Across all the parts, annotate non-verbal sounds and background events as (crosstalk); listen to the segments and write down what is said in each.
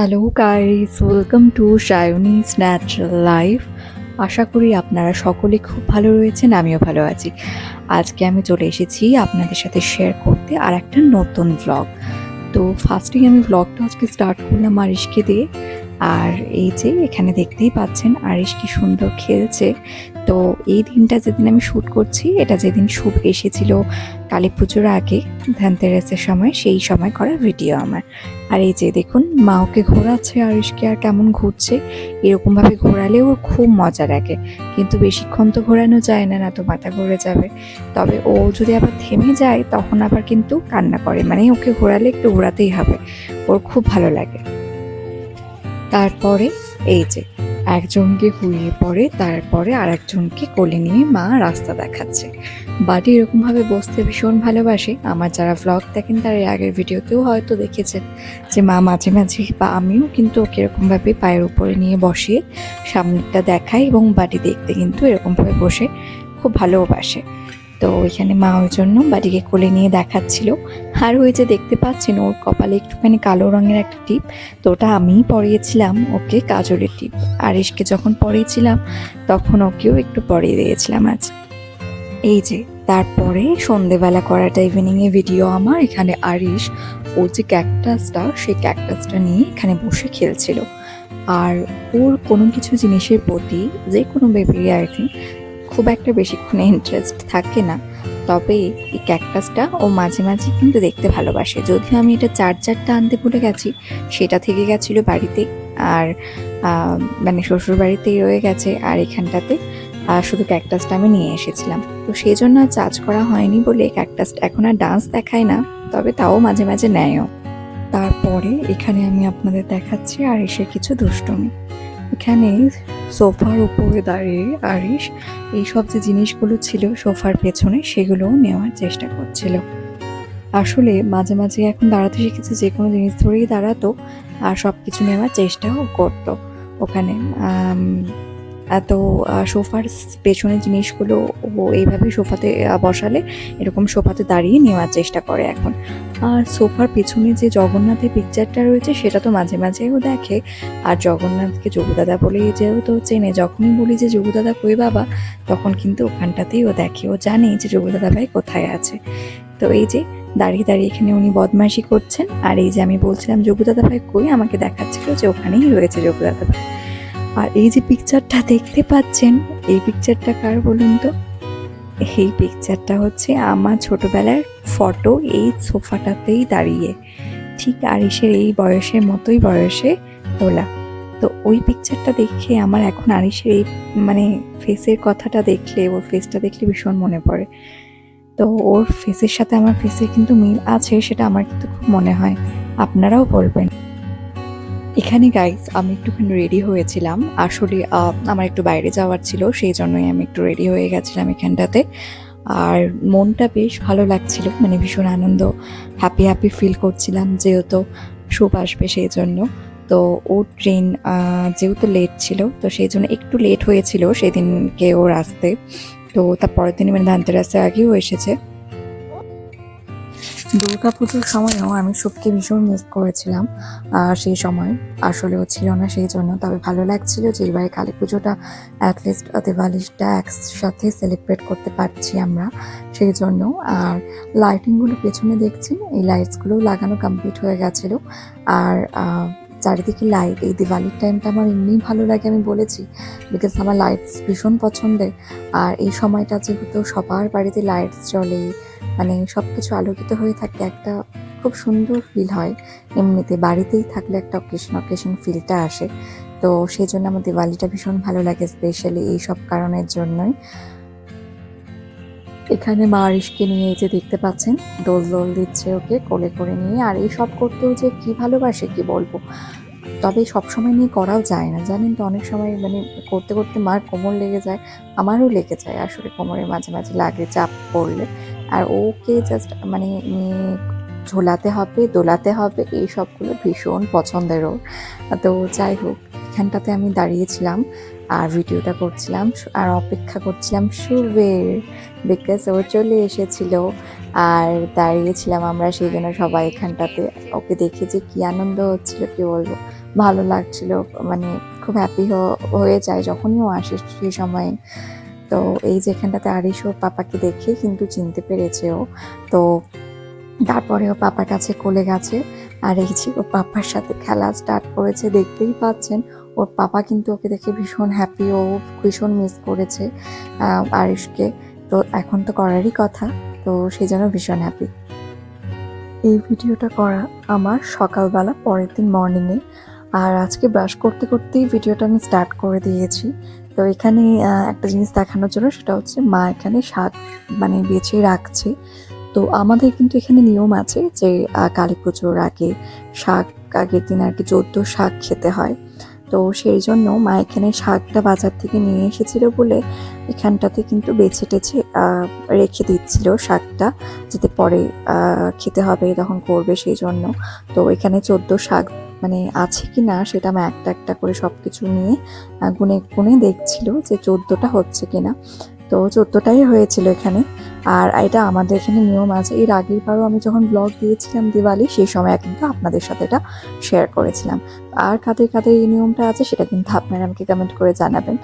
Hello guys welcome to শায়নিস natural life আশা করি আপনারা সকলে খুব ভালো রয়েছেন, আমিও ভালো আছি। আজকে আমি চলে এসেছি আপনাদের সাথে শেয়ার করতে আর একটা নতুন ব্লগ তো ফার্স্টেই আমি ব্লগটা আজকে স্টার্ট করলাম আরিশকে দিয়ে। আর এই যে এখানে দেখতেই পাচ্ছেন আরিশ কি সুন্দর খেলছে। তো এই দিনটা যেদিন আমি শ্যুট করছি, এটা যেদিন শুভ এসেছিল কালী পুজোর আগে ধ্যানতেরাসের সময়, সেই সময় করা ভিডিও আমার। আর এই যে দেখুন মা ওকে ঘোরাচ্ছে আরিশকে আর কেমন ঘুরছে। এরকমভাবে ঘোরালে ওর খুব মজা লাগে। কিন্তু বেশিক্ষণ তো ঘোরানো যায় না না তো মাথা ঘুরে যাবে। তবে ও যদি আবার থেমে যায়, তখন আবার কিন্তু কান্না করে। মানে ওকে ঘোরালে একটু ঘোরাতেই হবে। ওর খুব ভালো লাগে। তারপরে এই যে, একজনকে ঘুরিয়ে পড়ে তারপরে আর একজনকে কোলে নিয়ে মা রাস্তা দেখাচ্ছে। বাড়ি এরকমভাবে বসতে ভীষণ ভালোবাসে। আমার যারা ভ্লগ দেখেন, তার আগের ভিডিওতেও হয়তো দেখেছেন যে মা মাঝে মাঝে বা আমিও কিন্তু ওকে এরকমভাবে পায়ের উপরে নিয়ে বসিয়ে সামনেটা দেখাই এবং বাড়ি দেখতে কিন্তু এরকমভাবে বসে খুব ভালোবাসে তো ওইখানে মা ওই জন্য বাড়িকে কোলে নিয়ে দেখাচ্ছিল। আর ওই যে দেখতে পাচ্ছেন, ওর কপালে একটুখানি কালো রঙের একটা টিপ, তো ওটা আমিই পরিয়েছিলাম, ওকে কাজলের টিপ। আরিশকে যখন পরিয়েছিলাম, তখন ওকেও একটু পরিয়ে দিয়েছিলাম আজ। এই যে, তারপরে সন্ধেবেলা করাটা ইভিনিংয়ে ভিডিও আমার, এখানে আরিশ, ও যে ক্যাকটাসটা সেই ক্যাকটাসটা নিয়ে এখানে বসে খেলছিল। আর ওর কোনো কিছু জিনিসের প্রতি যে কোনো বেবি আর কি, খুব একটা বেশিক্ষণে ইন্টারেস্ট থাকে না। তবে এই ক্যাকটাসটা ও মাঝে মাঝে কিন্তু দেখতে ভালোবাসে। যদিও আমি এটা চার্জারটা আনতে ভুলে গেছি, সেটা থেকে গেছিল বাড়িতে আর মানে শ্বশুর বাড়িতেই রয়ে গেছে আর এখানটাতে শুধু ক্যাকটাসটা আমি নিয়ে এসেছিলাম। তো সেই জন্য আর চার্জ করা হয়নি বলে ক্যাকটাসটা এখন আর ডান্স দেখায় না, তবে তাও মাঝে মাঝে নেয়ও। তারপরে এখানে আমি আপনাদের দেখাচ্ছি আর এসে কিছু দুষ্টমি। এখানে সোফার উপরে দাঁড়িয়ে আরিশ এইসব যে জিনিসগুলো ছিল সোফার পেছনে, সেগুলোও নেওয়ার চেষ্টা করছিল। আসলে মাঝে মাঝে এখন দাঁড়াতে শিখেছে যে কোনো জিনিস ধরেই দাঁড়াতো আর সব কিছু নেওয়ার চেষ্টাও করতো। ওখানে এত সোফার পেছনে জিনিসগুলো ও এইভাবে সোফাতে বসালে এরকম সোফাতে দাঁড়িয়ে নেওয়ার চেষ্টা করে এখন। আর সোফার পেছনে যে জগন্নাথের পিকচারটা রয়েছে সেটা তো মাঝে মাঝেও দেখে। আর জগন্নাথকে যোগুদাদা বলেই যেহেতু চেনে, যখনই বলি যে যোগুদাদা কই বাবা, তখন কিন্তু ওখানটাতেই ও দেখে। ও জানে যে যোগুদাদা ভাই কোথায় আছে। তো এই যে দাঁড়িয়ে দাঁড়িয়ে এখানে উনি বদমাইশি করছেন। আর এই যে আমি বলছিলাম, যোগুদাদা ভাই কই? আমাকে দেখাচ্ছিল যে ওখানেই রয়েছে যোগুদাদা ভাই। আর এই যে পিকচারটা দেখতে পাচ্ছেন, এই পিকচারটা কার বলুন তো? এই পিকচারটা হচ্ছে আমার ছোটবেলার ফটো এই সোফাটাতেই দাঁড়িয়ে। ঠিক আরিসের এই বয়সের মতোই বয়সে তোলা। তো ওই পিকচারটা দেখে আমার এখন আরিসের এই মানে ফেসের কথাটা দেখলে, ওর ফেসটা দেখলে ভীষণ মনে পড়ে। তো ওর ফেসের সাথে আমার ফেসের কিন্তু মিল আছে, সেটা আমার কিন্তু খুব মনে হয়। আপনারাও বলবেন। এখানে গাইজ আমি একটুখানি রেডি হয়েছিলাম। আসলে আমার একটু বাইরে যাওয়ার ছিল, সেই জন্যই আমি একটু রেডি হয়ে গেছিলাম এখানটাতে। আর মনটা বেশ ভালো লাগছিল মানে ভীষণ আনন্দ হ্যাপি হ্যাপি ফিল করছিলাম যেহেতু সুপ আসবে সেই জন্য। তো ওর ট্রেন যেহেতু লেট ছিল, তো সেই জন্য একটু লেট হয়েছিল সেদিনকে ওর আসতে। তো তার পরের দিন মানে ধানতেরাসের আগেও এসেছে। পুজোর সময়ও আমি শুভকে ভীষণ মিস করেছিলাম সেই সময়। আসলে ও ছিল না সেই জন্য, তবে ভালো লাগছিল যে এবারে কালী পুজোটা অ্যাটলিস্ট দিওয়ালিটা একসাথে সেলিব্রেট করতে পারছি আমরা, সেই জন্য। আর লাইটিংগুলো পেছনে দেখছি এই লাইটসগুলো লাগানো কমপ্লিট হয়ে গেছিল। আর চারিদিকে লাইট এই দিওয়ালির টাইমটা আমার এমনিই ভালো লাগে আমি বলেছি বিকজ আমার লাইটস ভীষণ পছন্দের। আর এই সময়টা যেহেতু সবার বাড়িতে লাইটস জ্বলে মানে সব কিছু আলোকিত হয়ে থাকে একটা খুব সুন্দর ফিল হয়। এমনিতে বাড়িতেই থাকলে একটা অকেশন অকেশন ফিলটা আসে। তো সেই জন্য আমার দিওয়ালিটা ভীষণ ভালো লাগে স্পেশালি এই সব কারণের জন্যই। এখানে মা আরিশকে নিয়ে যে দেখতে পাচ্ছেন, দোল দোল দিচ্ছে ওকে কোলে করে নিয়ে। আর এই সব করতেও যে কি ভালোবাসে, কি বলব? তবে সব সময় নিয়ে করাও যায় না। জানেন তো, অনেক সময় মানে করতে করতে মার কোমর লেগে যায়, আমারও লেগে যায় আসলে কোমরে মাঝে মাঝে লাগে চাপ পড়লে। আর ওকে জাস্ট মানে ঝোলাতে হবে, দোলাতে হবে, এই সবগুলো ভীষণ পছন্দের ওর তো যাই হোক, এখানটাতে আমি দাঁড়িয়েছিলাম আর ভিডিওটা করছিলাম, আর অপেক্ষা করছিলাম শুভের বিকজ ও চলে এসেছিল। আর দাঁড়িয়েছিলাম আমরা সেই জন্য সবাই এখানটাতে। ওকে দেখে যে কী আনন্দ হচ্ছিল, কি বলব? ভালো লাগছিল মানে খুব হ্যাপি হয়ে যায় যখনই ও আসে সেই সময়ে। তো এই যেখানটাতে আরিশ ওর পাপাকে দেখে কিন্তু চিনতে পেরেছে ও তো তারপরে ও পাপার কাছে কোলে গেছে। আর এই যে ওর পাপার সাথে খেলা স্টার্ট করেছে, দেখতেই পাচ্ছেন, ওর পাপা কিন্তু ওকে দেখে ভীষণ হ্যাপি ও ভীষণ মিস করেছে আরিশকে। তো এখন তো করারই কথা, তো সেই জন্য ভীষণ হ্যাপি এই ভিডিওটা করা আমার সকালবেলা পরের দিন মর্নিংয়ে আর আজকে ব্রাশ করতে করতেই ভিডিওটা আমি স্টার্ট করে দিয়েছি। তো এখানে একটা জিনিস দেখানোর জন্য সেটা হচ্ছে মা এখানে শাক মানে বেছে রাখছে। তো আমাদের কিন্তু এখানে নিয়ম আছে যে কালী পুজোর আগে শাক, আগের দিন আর কি চোদ্দ শাক খেতে হয়। তো সেই জন্য মা এখানে শাকটা বাজার থেকে নিয়ে এসেছিল বলে এখানটাতে কিন্তু বেছে টেছে রেখে দিচ্ছিল শাকটা, যাতে পরে খেতে হবে, তখন করবে সেই জন্য। তো এখানে চোদ্দ শাক মানে আছে কি না সেটা আমি একটা একটা করে সব কিছু নিয়ে গুনে গুনে দেখছিল যে চোদ্দোটা হচ্ছে কিনা। তো চোদ্দোটাই হয়েছিল এখানে। আর এটা আমাদের এখানে নিয়ম আছে। এর আগের বারও আমি যখন ব্লগ দিয়েছিলাম দিওয়ালি, সেই সময় কিন্তু আপনাদের সাথে এটা শেয়ার করেছিলাম। আর কাদের কাদের এই নিয়মটা আছে সেটা কিন্তু আপনারা আমাকে কমেন্ট করে জানাবেন।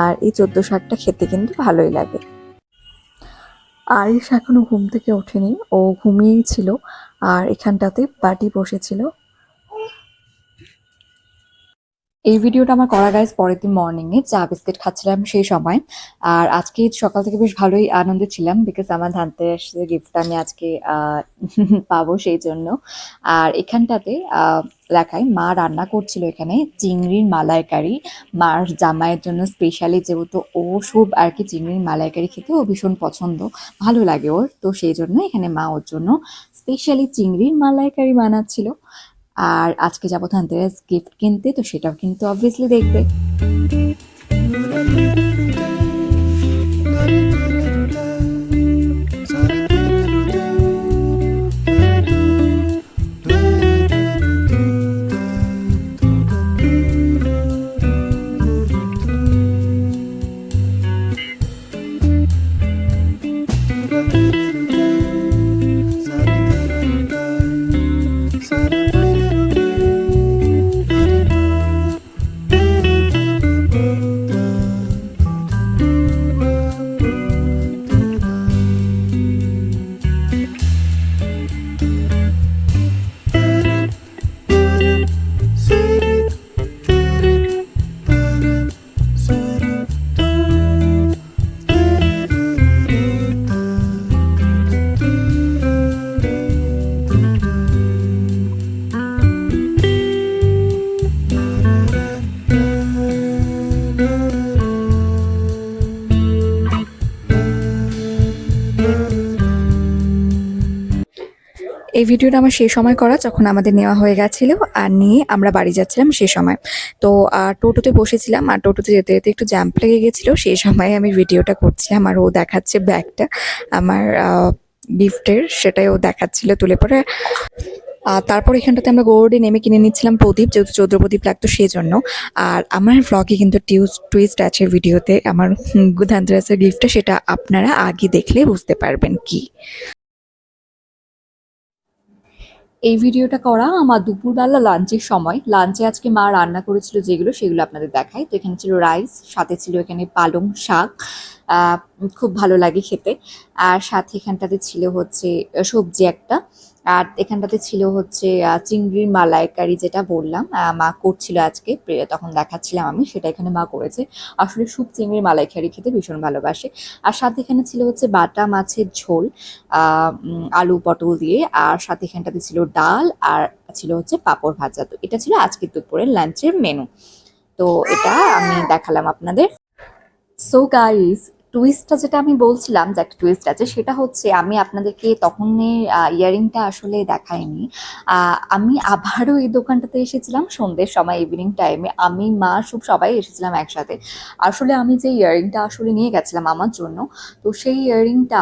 আর এই চোদ্দ শাকটা খেতে কিন্তু ভালোই লাগে। আরিশ এখনও ঘুম থেকে ওঠেনি। ও ঘুমিয়েই ছিল। আর এখানটাতে বাটি বসেছিল। এই ভিডিওটা আমার করা গাইজ পরের দিন মর্নিংয়ে চা বিস্কিট খাচ্ছিলাম সেই সময়। আর আজকে সকাল থেকে বেশ ভালোই আনন্দে ছিলাম বিকজ আমার ধানতেরাসের গিফটটা আমি আজকে (laughs) পাবো সেই জন্য। আর এখানটাতে লেখায় মা রান্না করছিল এখানে চিংড়ির মালাইকারি। মার জামাইয়ের জন্য স্পেশালি যেহেতু ও সব আর কি চিংড়ির মালাইকারি খেতে, ও ভীষণ পছন্দ। ভালো লাগে ওর, তো সেই জন্য এখানে মা ওর জন্য স্পেশালি চিংড়ির মালাইকারি বানাচ্ছিল। আর আজকে যাব ধনতেরাস গিফট কিনতে তো সেটাও কিন্তু অবভিয়াসলি দেখবে। এই ভিডিওটা আমার সেই সময় করা যখন আমাদের নেওয়া হয়ে গেছিল আর নিয়ে আমরা বাড়ি যাচ্ছিলাম সেই সময়। তো টোটোতে বসেছিলাম আর টোটোতে যেতে যেতে একটু জ্যাম্প লেগে গেছিল, সেই সময় আমি ভিডিওটা করছিলাম আর ও দেখাচ্ছে ব্যাগটা, আমার গিফটের, সেটাই ও দেখাচ্ছিল তুলে পরে। আর তারপর এখানটাতে আমরা গৌরডে নেমে কিনে নিচ্ছিলাম প্রদীপ, যেহেতু চৌদ্র প্রদীপ লাগতো সেই জন্য আর আমার ব্লগে কিন্তু টিউজ টুইস্ট আছে ভিডিওতে আমার ধানতেরাসের গিফটটা সেটা আপনারা আগে দেখলে বুঝতে পারবেন কি। এই ভিডিওটা করা আমার দুপুরবেলা লাঞ্চের সময়। লাঞ্চে আজকে মা রান্না করেছিল যেগুলো সেগুলো আপনাদের দেখাই। তো এখানে ছিল রাইস সাথে ছিল এখানে পালং শাক খুব ভালো লাগে খেতে। আর সাথে এখানটাতে ছিল হচ্ছে সবজি একটা। আর এখানটাতে ছিল হচ্ছে চিংড়ির মালাইকারি যেটা বললাম মা করছিল আজকে তখন দেখাচ্ছিলাম আমি, সেটা এখানে মা করেছে। আসলে সুপ চিংড়ির মালাইকারি খেতে ভীষণ ভালোবাসে। আর সাথে এখানে ছিল হচ্ছে বাটা মাছের ঝোল আলু পটল দিয়ে, আর সাথে এখানটাতে ছিল ডাল, আর ছিল হচ্ছে পাঁপড় ভাজা। তো এটা ছিল আজকের দুপুরের লাঞ্চের মেনু। তো এটা আমি দেখালাম আপনাদের। সো গাইস টুইস্টটা যেটা আমি বলছিলাম যে একটা টুইস্ট আছে, সেটা হচ্ছে আমি আপনাদেরকে তখন ইয়ারিংটা আসলে দেখাইনি। আমি আবারও এই দোকানটাতে এসেছিলাম সন্ধ্যের সময় ইভিনিং টাইমে আমি, মা, সব সবাই এসেছিলাম একসাথে। আসলে আমি যে ইয়ারিংটা আসলে নিয়ে গেছিলাম আমার জন্য, তো সেই ইয়ারিংটা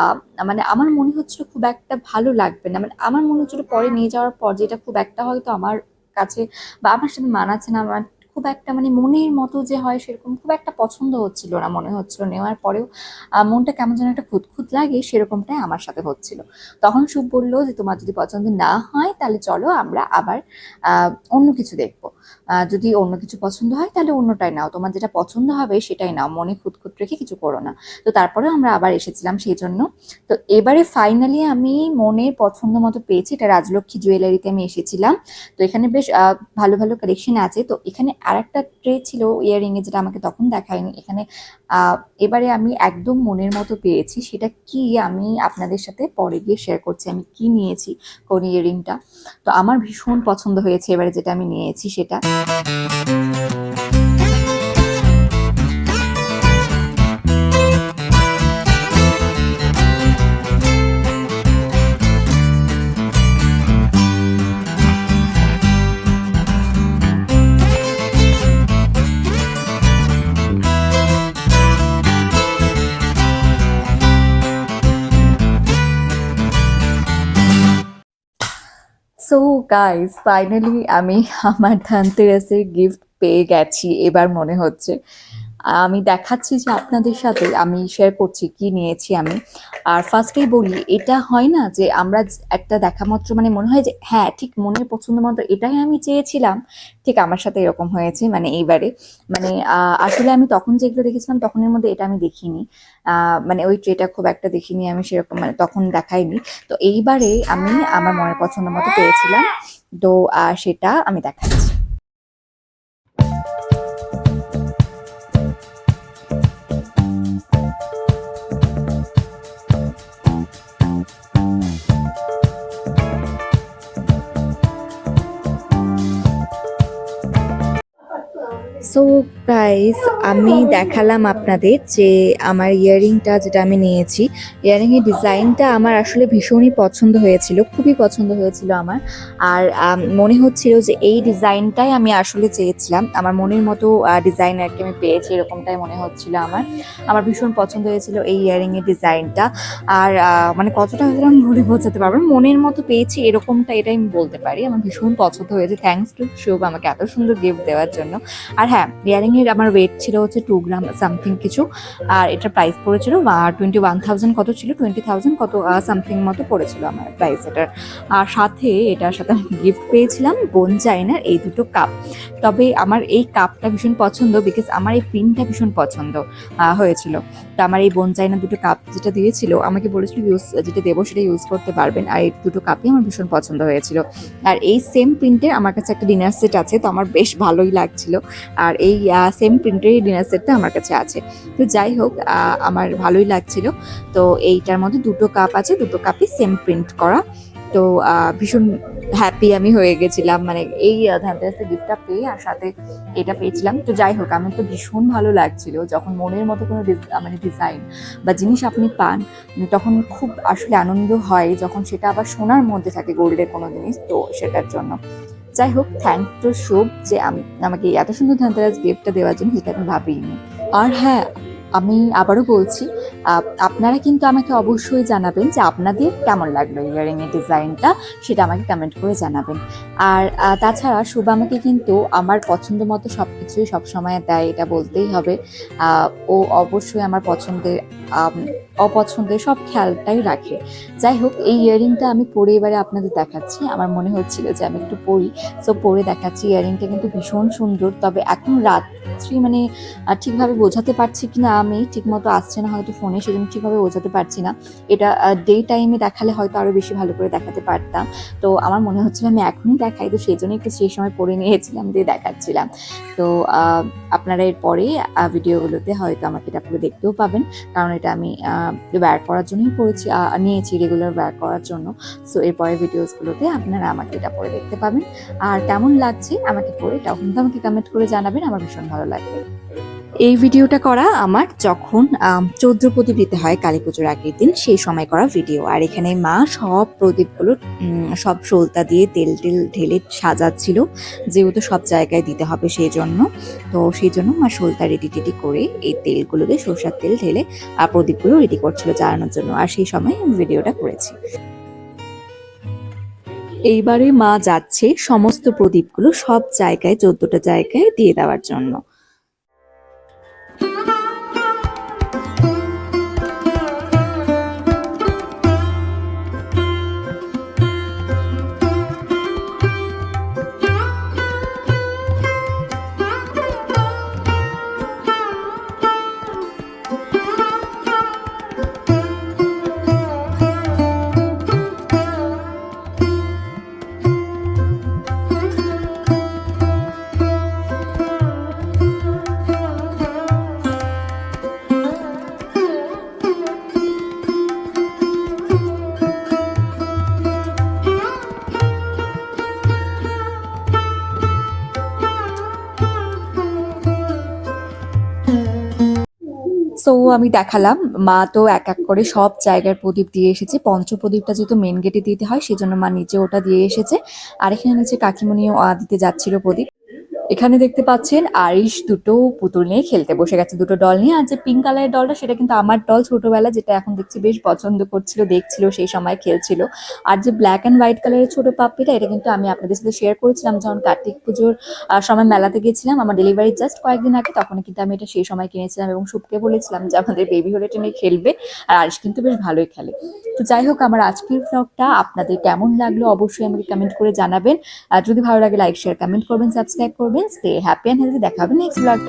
মানে আমার মনে হচ্ছিল খুব একটা ভালো লাগবে না। মানে আমার মনে হচ্ছিল পরে নিয়ে যাওয়ার পর যেটা খুব একটা হয়তো আমার কাছে বা আমার সাথে মানাচ্ছে না, আমার খুব একটা মানে মনের মতো যে হয় সেরকম খুব একটা পছন্দ হচ্ছিল না, মনে হচ্ছিল নেওয়ার পরেও মনটা কেমন যেন একটা খুঁতখুত লাগে, সেরকমটাই আমার সাথে হচ্ছিল। তখন শুভ বলল যে, তোমার যদি পছন্দ না হয়, তাহলে চলো আমরা আবার অন্য কিছু দেখব। যদি অন্য কিছু পছন্দ হয়, তাহলে অন্যটাই নাও। তোমার যেটা পছন্দ হবে, সেটাই নাও। মনে খুঁতখুত রেখে কিছু করো না। তো তারপরে আমরা আবার এসেছিলাম সেই জন্য। তো এবারে ফাইনালি আমি মনের পছন্দ মতো পেয়েছি। এটা রাজলক্ষ্মী জুয়েলারিতে আমি এসেছিলাম। তো এখানে বেশ ভালো ভালো কালেকশন আছে। তো এখানে আর একটা ট্রে ছিল ইয়ারিং এ যেটা আমাকে তখন দেখায়নি। এখানে এবারে আমি একদম মনের মতো পেয়েছি সেটা কি আমি আপনাদের সাথে পরে গিয়ে শেয়ার করছি, আমি কি নিয়েছি কোন ইয়ারিংটা তো আমার ভীষণ পছন্দ হয়েছে এবারে যেটা আমি নিয়েছি সেটা। সো গাইস ফাইনালি আমি আমার ধানতেরাসের গিফট পেয়ে গেছি এবার মনে হচ্ছে। আমি দেখাচ্ছি যে আপনাদের সাথে আমি শেয়ার করছি, কি নিয়েছি আমি। আর ফার্স্টেই বলি, এটা হয় না যে আমরা একটা দেখা মাত্র মানে মনে হয় যে হ্যাঁ ঠিক মনের পছন্দ মতো এটাই আমি চেয়েছিলাম। ঠিক আমার সাথে এরকম হয়েছে মানে এইবারে। মানে আসলে আমি তখন যেগুলো দেখেছিলাম তখনের মধ্যে এটা আমি দেখিনি। মানে ওই ট্রেটা খুব একটা দেখিনি আমি সেরকম মানে তখন দেখাইনি। তো এইবারে আমি আমার মনের পছন্দ মতো পেয়েছিলাম। তো সেটা আমি দেখাচ্ছি। সো গাইস আমি দেখালাম আপনাদের যে আমার ইয়াররিংটা যেটা আমি নিয়েছি। ইয়াররিংয়ের ডিজাইনটা আমার আসলে ভীষণই পছন্দ হয়েছিল, খুবই পছন্দ হয়েছিল আমার। আর মনে হচ্ছিল যে এই ডিজাইনটাই আমি আসলে চেয়েছিলাম। আমার মনের মতো ডিজাইন আর কি আমি পেয়েছি, এরকমটাই মনে হচ্ছিল আমার। আমার ভীষণ পছন্দ হয়েছিল এই ইয়াররিংয়ের ডিজাইনটা। আর মানে কতটা হয়তো আমি বলে বোঝাতে পারব মনের মতো পেয়েছি, এরকমটা এটাই আমি বলতে পারি। আমার ভীষণ পছন্দ হয়েছে। থ্যাঙ্কস টু শুভ আমাকে এত সুন্দর গিফট দেওয়ার জন্য। আর হ্যাঁ ইয়ারিং এর আমার ওয়েট ছিল হচ্ছে টু গ্রাম সামথিং কিছু, আর এটা প্রাইস পড়েছিল টোয়েন্টি ওয়ান থাউজেন্ড কত ছিল? টোয়েন্টি থাউজেন্ড কত সামথিং মতো পড়েছিল আমার প্রাইস এটার। আর সাথে এটার সাথে আমি গিফট পেয়েছিলাম বোন চাইনার এই দুটো কাপ তবে আমার এই কাপটা ভীষণ পছন্দ বিকজ আমার এই পিনটা ভীষণ পছন্দ হয়েছিল। তো আমার এই বোন চাইনা দুটো কাপ যেটা দিয়েছিল, আমাকে বলেছিল ইউজ যেটা দেবো সেটা ইউজ করতে পারবেন। আর এই দুটো কাপই আমার ভীষণ পছন্দ হয়েছিল। আর এই সেম প্রিন্টের আমার কাছে একটা ডিনার সেট আছে, তো আমার বেশ ভালোই লাগছিল। আর এই সেম প্রিন্টের ডিনার সেটটা আমার কাছে আছে। তো যাই হোক আমার ভালোই লাগছিল। তো এইটার মধ্যে দুটো কাপ আছে, দুটো কাপই সেম প্রিন্ট করা। তো ভীষণ হ্যাপি আমি হয়ে গেছিলাম। মানে এই ধ্যানতেরাসের গিফটটা পেয়ে আর সাথে এটা পেয়েছিলাম। তো যাই হোক, আমার তো ভীষণ ভালো লাগছিল যখন মনের মতো কোনো মানে ডিজাইন বা জিনিস আপনি পান, তখন খুব আসলে আনন্দ হয় যখন সেটা আবার সোনার মধ্যে থাকে গোল্ডের কোনো জিনিস, তো সেটার জন্য। যাই হোক থ্যাংক টু শুভ যে আম- আমাকে এত সুন্দর ধনতেরাস গিফটটা দেওয়ার জন্য সেটা আমি ভাবিনি। আর হ্যাঁ আমি আবারও বলছি আপনারা কিন্তু আমাকে অবশ্যই জানাবেন যে আপনাদের কেমন লাগল ইয়ারিং এর ডিজাইনটা সেটা আমাকে কমেন্ট করে জানাবেন। আর তাছাড়া শুভ আমাকে কিন্তু আমার পছন্দ মতো সব কিছুই সবসময় দেয়, এটা বলতেই হবে। ও অবশ্যই আমার পছন্দের অপছন্দের সব খেয়ালটাই রাখে। যাই হোক, এই ইয়ারিংটা আমি পরে এবারে আপনাদের দেখাচ্ছি। আমার মনে হচ্ছিল যে আমি একটু পরি সো পরে দেখাচ্ছি ইয়ারিংটা কিন্তু ভীষণ সুন্দর। তবে এখন রাত্রি মানে ঠিকভাবে বোঝাতে পারছি কি না আমি ঠিকমতো আসছে না, হয়তো ফোনে সেজন্য ঠিকভাবে বোঝাতে পারছি না। এটা ডে টাইমে দেখালে হয়তো আরও বেশি ভালো করে দেখাতে পারতাম। তো আমার মনে হচ্ছিল আমি এখনই দেখাই, তো সেই জন্য একটু সেই সময় পরে নিয়েছিলাম দিয়ে দেখাচ্ছিলাম। তো আপনারা এরপরে ভিডিওগুলোতে হয়তো আমাকে এটা পুরো দেখতেও পাবেন। কারণ এটা আমি ব্যয় করার জন্যই পড়েছি নিয়েছি রেগুলার ব্যয় করার জন্য। সো এরপরে ভিডিওসগুলোতে আপনারা আমাকে এটা পরে দেখতে পাবেন। আর কেমন লাগছে আমাকে পরে এটাও কিন্তু আমাকে কমেন্ট করে জানাবেন, আমার ভীষণ ভালো লাগবে এই ভিডিওটা করা আমার যখন চৌদ্র প্রদীপ দিতে হয় কালী পুজোর আগের দিন, সেই সময় করা ভিডিও। আর এখানে মা সব প্রদীপগুলো সব সলতা দিয়ে তেল টেল ঢেলে সাজাচ্ছিল, যেহেতু সব জায়গায় দিতে হবে সেই জন্য তো সেই জন্য মা সলতা রেডি টেডি করে এই তেলগুলো দিয়ে সরষার তেল ঢেলে আর প্রদীপগুলো রেডি করছিল জ্বালানোর জন্য। আর সেই সময় আমি ভিডিওটা করেছি। এইবারে মা যাচ্ছে সমস্ত প্রদীপগুলো সব জায়গায়, চোদ্দটা জায়গায় দিয়ে দেওয়ার জন্য। সো আমি দেখালাম। মা তো এক এক করে সব জায়গার প্রদীপ দিয়ে এসেছে। পঞ্চ প্রদীপটা যেহেতু মেন গেটে দিতে হয়, সেজন্য মা নিচে ওটা দিয়ে এসেছে। আর এখানে নিচে কাকিমণিও দিতে যাচ্ছিল প্রদীপ। এখানে দেখতে পাচ্ছেন আরিশ দুটো পুতুল নিয়ে খেলতে বসে গেছে। দুটো ডল নিয়ে। আর যে পিঙ্ক কালারের ডলটা সেটা কিন্তু আমার ডল ছোটবেলা যেটা এখন দেখছি বেশ পছন্দ করছিল, দেখছিল, সেই সময় খেলছিল। আর যে ব্ল্যাক অ্যান্ড হোয়াইট কালারের ছোট পাপ্পিটা এটা কিন্তু আমি আপনাদের সাথে শেয়ার করেছিলাম যখন কার্তিক পুজোর সময় মেলাতে গেছিলাম। আমার ডেলিভারি জাস্ট কয়েকদিন আগে তখন কিন্তু আমি এটা সেই সময় কিনেছিলাম এবং সুপকে বলেছিলাম যে আমাদের বেবি হলে টেনে খেলবে। আর আরিশ কিন্তু বেশ ভালোই খেলে। তো যাই হোক, আমার আজকের ব্লগটা আপনাদের কেমন লাগল অবশ্যই আমাকে কমেন্ট করে জানাবেন। আর যদি ভালো লাগে লাইক শেয়ার কমেন্ট করবেন সাবস্ক্রাইব করবেন স্টে হ্যাপি অ্যান্ড হেলদি দেখা হবে নেক্সট ব্লগ